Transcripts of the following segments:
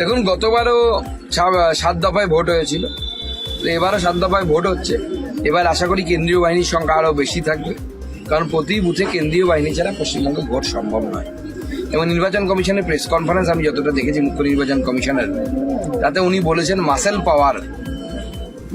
দেখুন, গতবারও সাত দফায় ভোট হয়েছিল। এবারও সাত দফায় ভোট হচ্ছে। এবার আশা করি কেন্দ্রীয় বাহিনীর সংখ্যা আরও বেশি থাকবে। কারণ প্রতি বুথে কেন্দ্রীয় বাহিনী ছাড়া পশ্চিমবঙ্গে ভোট সম্ভব নয়। এবং নির্বাচন কমিশনের প্রেস কনফারেন্স আমি যতটা দেখেছি মুখ্য নির্বাচন কমিশনের, তাতে উনি বলেছেন মাসেল পাওয়ার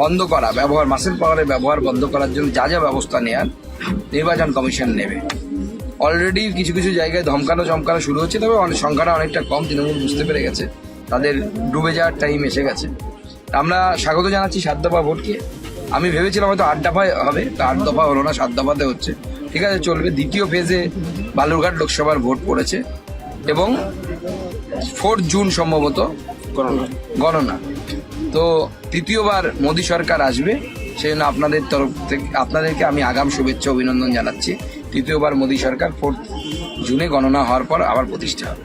বন্ধ করা, ব্যবহার মাসেল পাওয়ারের ব্যবহার বন্ধ করার জন্য যা যা ব্যবস্থা নেওয়ার নির্বাচন কমিশন নেবে। অলরেডি কিছু কিছু জায়গায় ধমকানো চমকানো শুরু হচ্ছে, তবে অনেক সংখ্যাটা অনেকটা কম, তৃণমূল বুঝতে পেরে গেছে। তাদের ডুবে যাওয়ার টাইম এসে গেছে। আমরা স্বাগত জানাচ্ছি সাত দফা ভোটকে। আমি ভেবেছিলাম হয়তো আট দফায় হবে তা আট দফা হলো না সাত দফাতে হচ্ছে। ঠিক আছে চলবে। দ্বিতীয় ফেজে বালুরঘাট লোকসভার ভোট পড়েছে এবং ফোর্থ জুন সম্ভবত গণনা। তো তৃতীয়বার মোদী সরকার আসবে সেই জন্য আপনাদের তরফ থেকে আপনাদেরকে আমি আগাম শুভেচ্ছা অভিনন্দন জানাচ্ছি। তৃতীয়বার মোদী সরকার ফোর্থ জুনে গণনা হওয়ার পর আবার প্রতিষ্ঠা হবে।